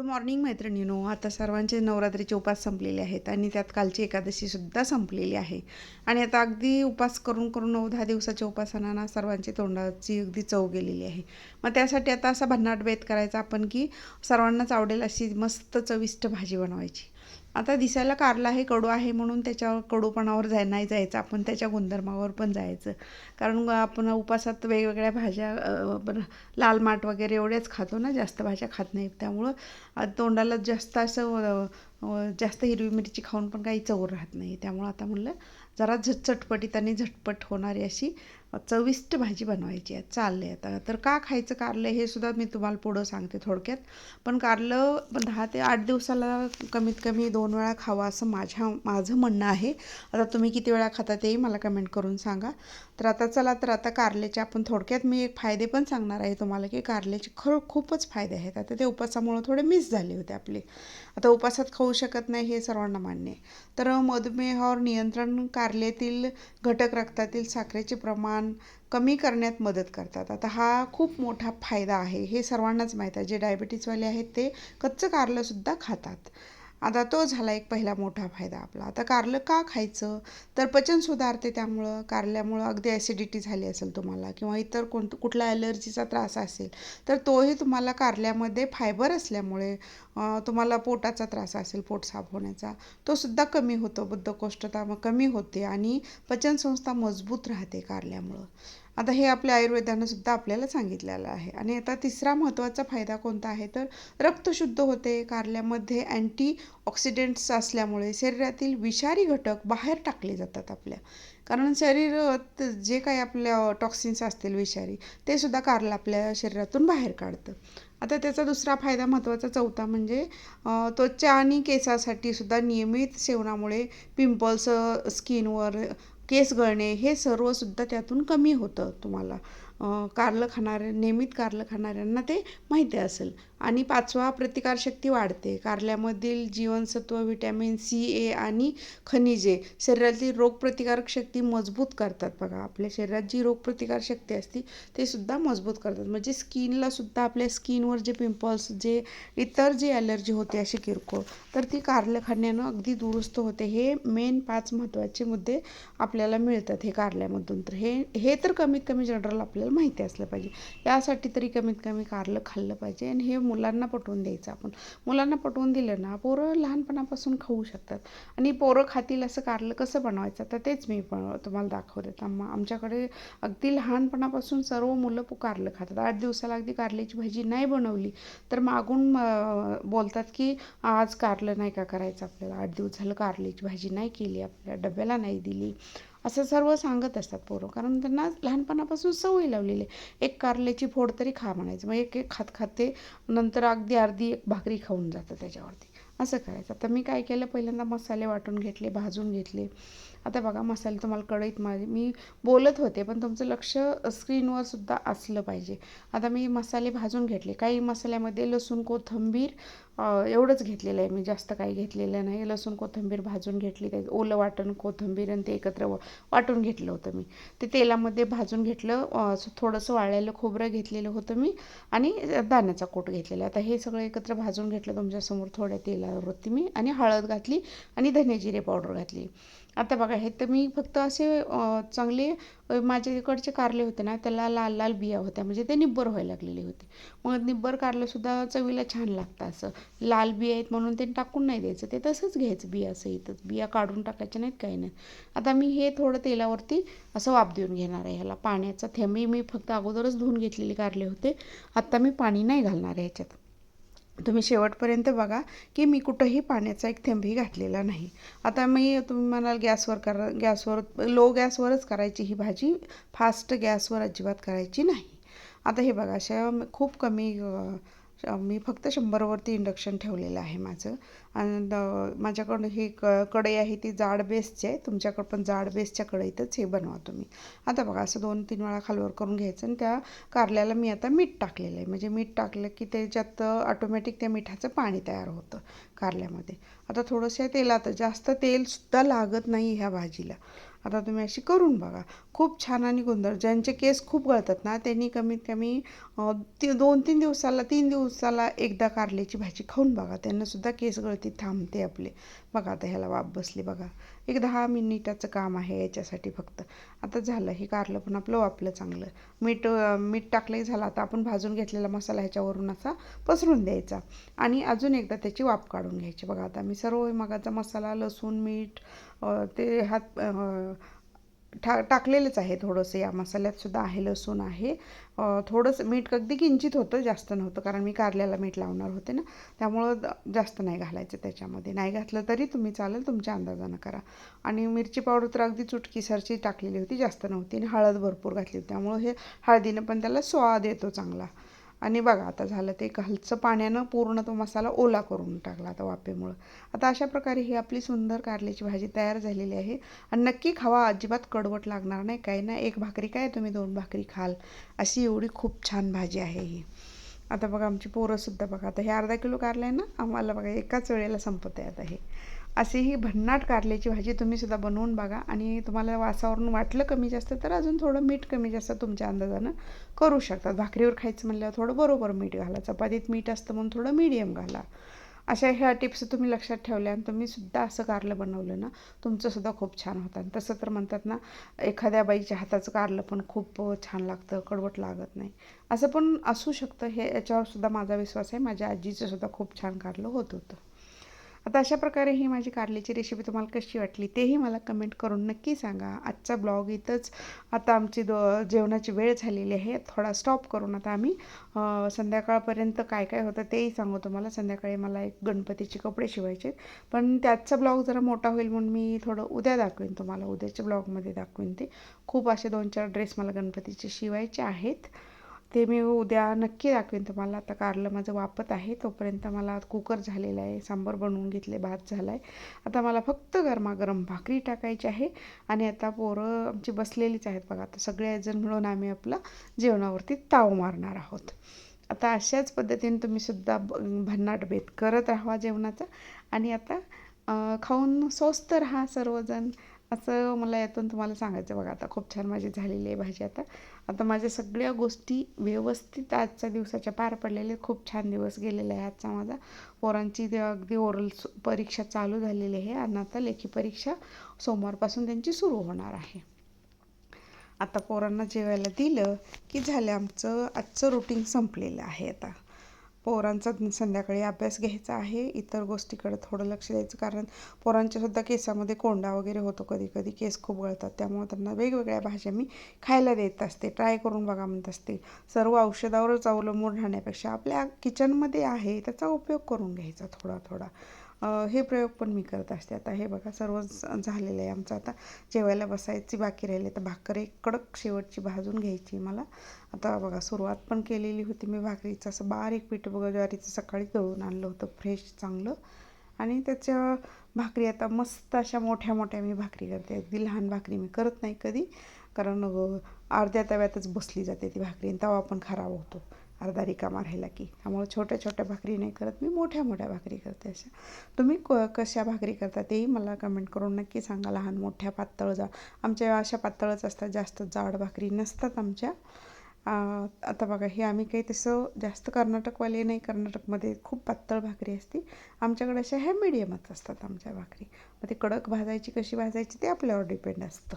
Good morning मैत्रिणीनो. आता सर्वांचे नवरात्रीचे उपास संपलेले आहेत आणि त्यात कालची एकादशीसुद्धा संपलेली आहे. आणि आता अगदी उपास करून करून नऊ दहा दिवसाच्या उपासनाना सर्वांची तोंडाची अगदी चव गेलेली आहे. मग त्यासाठी आता असा भन्नाट बेत करायचा आपण की सर्वांनाच आवडेल अशी मस्त चविष्ट भाजी बनवायची. आता दिसायला कारला आहे कडू आहे म्हणून त्याच्यावर कडूपणावर जाय नाही जायचं. आपण त्याच्या गुणधर्मावर पण जायचं. कारण आपण उपासात वेगवेगळ्या भाज्या अ, लाल माठ वगैरे एवढेच खातो ना जास्त भाज्या खात नाही. त्यामुळं तोंडाला जास्त असं जास्त हिरवी मिरची खाऊन पण काही चव राहत नाही. त्यामुळं आता म्हणलं जरा झट चटपटीत आणि झटपट होणारी अशी चविष्ट भाजी बनवायची आहे. चालले आता. तर का खायचं कारलं हे सुद्धा मी तुम्हाला पुढं सांगते थोडक्यात. पण कारलं दहा ते आठ दिवसाला कमीत कमी दोन वेळा खावा असं माझ्या माझं म्हणणं आहे. आता तुम्ही किती वेळा खाता तेही मला कमेंट करून सांगा. तर आता चला तर आता कारल्याचे आपण थोडक्यात मी एक फायदे पण सांगणार आहे तुम्हाला की कारल्याचे खरं खूपच फायदे आहेत. आता ते उपासामुळं थोडे मिस झाले होते आपले. आता उपासात खाऊ शकत नाही हे सर्वांना मान्य आहे. तर मधुमेहावर नियंत्रण कारल्यातील घटक रक्तातील साखरेचे प्रमाण कमी करण्यात मदत करतात. आता हा खूप मोठा फायदा आहे. हे सर्वांनाच माहीत आहे. जे डायबिटीजवाले आहेत ते कच्चं कारलंसुद्धा खातात. आता तो झाला एक पहिला मोठा फायदा आपला. आता कारलं का खायचं? तर पचन सुधारते त्यामुळं. कारल्यामुळं अगदी ॲसिडिटी झाली असेल तुम्हाला किंवा इतर कोणतं कुठला ॲलर्जीचा त्रास असेल तर तोही तुम्हाला कारल्यामध्ये फायबर असल्यामुळे तुम्हाला पोटाचा त्रास असेल पोट साफ होण्याचा. तो सुद्धा कमी होतो बद्धकोष्ठता मग कमी होते आणि पचनसंस्था मजबूत राहते कारल्यामुळं. आता हे आपल्या आयुर्वेदानं सुद्धा आपल्याला सांगितलेलं आहे. आणि आता तिसरा महत्त्वाचा फायदा कोणता आहे? तर रक्त शुद्ध होते कारल्यामध्ये अँटी ऑक्सिडेंट्स असल्यामुळे शरीरातील विषारी घटक बाहेर टाकले जातात आपल्या. कारण शरीर जे काही आपल्या टॉक्सिन्स असतील विषारी ते सुद्धा कारलं आपल्या शरीरातून बाहेर काढतं. आता त्याचा दुसरा फायदा महत्त्वाचा चौथा म्हणजे त्वचा आणि केसासाठी सुद्धा नियमित सेवनामुळे पिंपल्स स्किनवर केस गळणे हे सर्वसुद्धा त्यातून कमी होतं तुम्हाला. कारलं खाणाऱ्या नियमित कारलं खाणाऱ्यांना ते माहिती असेल. आणि पाचवा प्रतिकारशक्ती वाढते. कारल्यामधील जीवनसत्व व्हिटॅमिन सी ए आणि खनिजे शरीरातील रोगप्रतिकारक शक्ती मजबूत करतात. बघा आपल्या शरीरात जी रोगप्रतिकार शक्ती असते ते सुद्धा मजबूत करतात. म्हणजे स्किनला सुद्धा आपल्या स्किनवर जे पिंपल्स जे इतर जे ॲलर्जी होते अशी किरकोळ तर ती कारलं खाण्यानं अगदी दुरुस्त होते. हे मेन पाच महत्त्वाचे मुद्दे आपल्याला मिळतात हे कारल्यामधून. तर हे हे तर कमीत कमी जनरल आपल्याला माहिती असलं पाहिजे. यासाठी तरी कमीत कमी कारलं खाल्लं पाहिजे आणि हे मुलांना पटवून द्यायचं आपण. मुलांना पटवून दिलं ना पोरं लहानपणापासून खाऊ शकतात. आणि पोरं खातील असं कारलं कसं बनवायचं? तर तेच मी पण तुम्हाला दाखवते. आम आमच्याकडे अगदी लहानपणापासून सर्व मुलं कारलं खातात. आठ दिवसाला अगदी कारल्याची भाजी नाही बनवली तर मागून बोलतात की आज कारलं नाही का करायचं आपल्याला? आठ दिवस झालं कारल्याची भाजी नाही केली आपल्या डब्याला नाही दिली. असं सर्व सांगत असतात पोरं. कारण त्यांना लहानपणापासून सवय लावलेली आहे. एक कारल्याची फोड तरी खा म्हणायचं. मग एक एक खात खाते नंतर अगदी अर्धी एक भाकरी खाऊन जातं त्याच्यावरती. असं करायचं. आता मी काय केलं? पहिल्यांदा मसाले वाटून घेतले भाजून घेतले. आता बघा मसाले तुम्हाला कढईत माझे मी बोलत होते पण तुमचं लक्ष स्क्रीनवर सुद्धा असलं पाहिजे. आता मी मसाले भाजून घेतले. काही मसाल्यामध्ये लसूण कोथिंबीर एवढंच घेतलेलं आहे मी. जास्त काही घेतलेलं नाही. लसूण कोथिंबीर भाजून घेतली. त्यात ओलं वाटण कोथिंबीर आणि ते एकत्र वाटून घेतलं होतं मी. ते तेलामध्ये भाजून घेतलं. थोडंसं वाळलेलं खोबरं घेतलेलं होतं मी आणि दाण्याचा कोट घेतलेला. आता हे सगळं एकत्र भाजून घेतलं. तुमच्यासमोर थोड्या तेलावरती मी आणि हळद घातली आणि धने जिरे पावडर घातली. आता बघा आहेत तर मी फक्त असे चांगले माझ्याकडचे इकडचे कारले होते ना त्याला लाल लाल बिया होत्या. म्हणजे ते निब्बर व्हायला लागलेले होते. मग निब्बर कारलंसुद्धा चवीला छान लागतं असं. लाल बिया आहेत म्हणून ते टाकून नाही द्यायचं. ते तसंच घ्यायचं बिया सहितच. बिया काढून टाकायच्या नाहीत काही नाही आता मी हे थोडं तेलावरती असं वाप देऊन घेणार आहे ह्याला. पाण्याचा थेंबी मी फक्त अगोदरच धुवून घेतलेले कारले होते. आत्ता मी पाणी नाही घालणार आहे ह्याच्यात. तुम्ही शेवटपर्यंत बघा की मी कुठंही पाण्याचा एक थेंबही घातलेला नाही. आता मी तुम्ही म्हणाल गॅसवर करा गॅसवर लो गॅसवरच करायची ही भाजी फास्ट गॅसवर अजिबात करायची नाही. आता हे बघा अशा खूप कमी मी फक्त शंभरवरती इंडक्शन ठेवलेलं आहे माझं. आणि माझ्याकडून माझ्याकडं ही क कढई आहे ती जाड बेसची आहे. तुमच्याकडं पण जाड बेसच्या कढईतच हे बनवा तुम्ही. आता बघा असं दोन तीन वेळा खालवर करून घ्यायचं आणि त्या कारल्याला मी आता मीठ टाकलेलं आहे. म्हणजे मीठ टाकलं की त्याच्यात ऑटोमॅटिक त्या मिठाचं पाणी तयार होतं कारल्यामध्ये. आता थोडंसं तेलात जास्त तेलसुद्धा लागत नाही ह्या भाजीला. आता तुम्ही अशी करून बघा. खूप छान आणि गोंधळ. ज्यांचे केस खूप गळतात ना त्यांनी कमीत कमी ती दोन तीन दिवसाला तीन दिवसाला एकदा कारल्याची भाजी खाऊन बघा. त्यांना सुद्धा केस गळती थांबते आपले. बघा आता ह्याला वाफ बसली बघा. एक दहा मिनिटाचं काम आहे याच्यासाठी फक्त. आता झालं हे कारलं पण आपलं वापलं चांगलं. मीठ मीठ टाकलंही झालं आता आपण भाजून घेतलेला मसाला ह्याच्यावरून असा पसरून द्यायचा. आणि अजून एकदा त्याची वाफ काढून घ्यायची. बघा आता मी सर्व मगाचा मसाला लसूण मीठ ते हात ठा टाकलेलंच आहे थोडंसं. या मसाल्यातसुद्धा आहे लसूण आहे. थोडंसं मीठ अगदी किंचित होतं जास्त नव्हतं कारण मी कारल्याला मीठ लावणार होते ना. त्यामुळं जास्त नाही घालायचं त्याच्यामध्ये. नाही घातलं तरी तुम्ही चालेल तुमच्या अंदाजानं करा. आणि मिरची पावडर तर अगदी चुटकीसरची टाकलेली होती जास्त नव्हती. आणि हळद भरपूर घातली होती. त्यामुळं हे हळदीनं पण त्याला स्वाद येतो चांगला. आणि बघा आता झालं ते घालचं पाण्यानं पूर्ण तो मसाला ओला करून टाकला आता वाफेमुळं. आता अशा प्रकारे ही आपली सुंदर कारल्याची भाजी तयार झालेली आहे. आणि नक्की खावा अजिबात कडवट लागणार नाही. काही ना एक भाकरी काय तुम्ही दोन भाकरी खाल. अशी एवढी खूप छान भाजी आहे ही. आता बघा आमची पोरंसुद्धा बघा आता हे अर्धा किलो कारलं आहे ना आम्हाला बघा एकाच वेळेला संपत आहे आता हे. अशी ही भन्नाट कारल्याची भाजी तुम्ही सुद्धा बनवून बघा. आणि तुम्हाला वासावरून वाटलं कमी जास्त तर अजून थोडं मीठ कमी जास्त तुमच्या अंदाजानं करू शकतात भाकरीवर खायचं म्हणल्यावर थोडं बरोबर मीठ घाला. चपातीत मीठ असतं म्हणून थोडं मीडियम घाला. अशा ह्या टिप्स तुम्ही लक्षात ठेवल्या आणि तुम्ही सुद्धा असं कारलं बनवलं ना तुमचंसुद्धा खूप छान होतं. आणि तसं तर म्हणतात ना एखाद्या बाईच्या हाताचं कारलं पण खूप छान लागतं कडवट लागत नाही. असं पण असू शकतं. हे याच्यावर सुद्धा माझा विश्वास आहे. माझ्या आजीचं सुद्धा खूप छान कारलं होत होतं. आता अशा प्रकारे ही माझी कारल्याची रेसिपी तुम्हाला कशी वाटली तेही मला कमेंट करून नक्की सांगा. आजचा ब्लॉग इथंच आता आमची दो जेवणाची वेळ झालेली आहे. थोडा स्टॉप करून आता आम्ही संध्याकाळपर्यंत काय काय होतं तेही सांगू तुम्हाला. संध्याकाळी मला एक गणपतीचे कपडे शिवायचे पण त्याचा ब्लॉग जरा मोठा होईल म्हणून मी थोडं उद्या दाखवेन तुम्हाला. उद्याच्या ब्लॉगमध्ये दाखवेन ते. खूप असे दोन चार ड्रेस मला गणपतीचे शिवायचे आहेत. ते मी उद्या नक्की दाखवेन तुम्हाला. आता कारलं माझं वापत आहे तोपर्यंत मला कुकर झालेला आहे सांबार बनवून घेतले भात झाला आहे आता मला फक्त गरमागरम भाकरी टाकायची आहे आणि आता पोरं आमची बसलेलीच आहेत बघा. आता सगळेजण मिळून आम्ही आपला जेवणावरती ताव मारणार आहोत. आता अशाच पद्धतीने तुम्हीसुद्धा ब- भन्नाट भेद करत राहा जेवणाचा. आणि आता खाऊन स्वस्त राहा सर्वजण. असं मला यातून तुम्हाला सांगायचं बघा आता खूप छान माझी झालेली आहे भाजी आता. आता माझ्या सगळ्या गोष्टी व्यवस्थित आजच्या दिवसाच्या पार पडलेल्या आहेत. खूप छान दिवस गेलेला आहे आजचा माझा. पोरांची अगदी ओरल परीक्षा चालू झालेली आहे आणि आता लेखी परीक्षा सोमवारपासून त्यांची सुरू होणार आहे. आता पोरांना जेवायला दिलं की झालं आमचं आजचं रुटीन संपलेलं आहे आता. पोरांचा संध्याकाळी अभ्यास घ्यायचा आहे. इतर गोष्टीकडे थोडं लक्ष द्यायचं कारण पोरांच्यासुद्धा केसामध्ये कोंडा वगैरे होतो कधी कधी केस खूप गळतात. त्यामुळे त्यांना वेगवेगळ्या भाज्या मी खायला देत असते. ट्राय करून बघा म्हणत असते. सर्व औषधावरच अवलंबून राहण्यापेक्षा आपल्या किचनमध्ये आहे त्याचा उपयोग करून घ्यायचा थोडा थोडा. हे प्रयोग पण मी करत असते. आता हे बघा सर्व झालेलं आहे आमचं. आता जेवायला बसायची बाकी राहिली. तर भाकर एक कडक शेवटची भाजून घ्यायची मला. आता बघा सुरुवात पण केलेली होती मी भाकरीचं. असं बारीक पीठ बघा ज्वारीचं सकाळी दळून आणलं होतं. फ्रेश चांगलं. आणि त्याच्या भाकरी आता मस्त अशा मोठ्या मोठ्या मी भाकरी करते. अगदी लहान भाकरी मी करत नाही कधी. कारण अर्ध्या तव्यातच बसली जाते ती भाकरी आणि तवा पण खराब होतो. अर्धा रिकामा राहिला की. त्यामुळे छोट्या छोट्या भाकरी नाही करत मी मोठ्या मोठ्या भाकरी करते अशा. तुम्ही क कशा भाकरी करता तेही मला कमेंट करून नक्की सांगा. लहान मोठ्या पातळ जा आमच्या अशा पातळच असतात जास्त जाड भाकरी नसतात आमच्या. आता बघा हे आम्ही काही तसं जास्त कर्नाटकवाले नाही कर्नाटकमध्ये खूप पातळ भाकरी असते. आमच्याकडे अशा ह्या मिडियमच असतात आमच्या भाकरी. मग ते कडक भाजायची कशी भाजायची ते आपल्यावर डिपेंड असतं.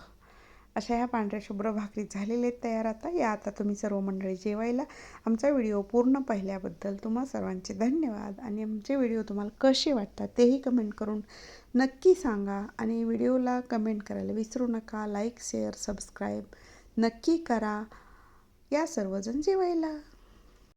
अशा ह्या पांढऱ्या शुभ्र भाकरी झालेल्या आहेत तयार आता. या आता तुम्ही सर्व मंडळी जेवायला. आमचा व्हिडिओ पूर्ण पाहिल्याबद्दल तुम्हा सर्वांचे धन्यवाद. आणि आमचे व्हिडिओ तुम्हाला कसे वाटतात तेही कमेंट करून नक्की सांगा. आणि व्हिडिओला कमेंट करायला विसरू नका. लाईक शेअर सबस्क्राईब नक्की करा. या सर्वजण जेवायला.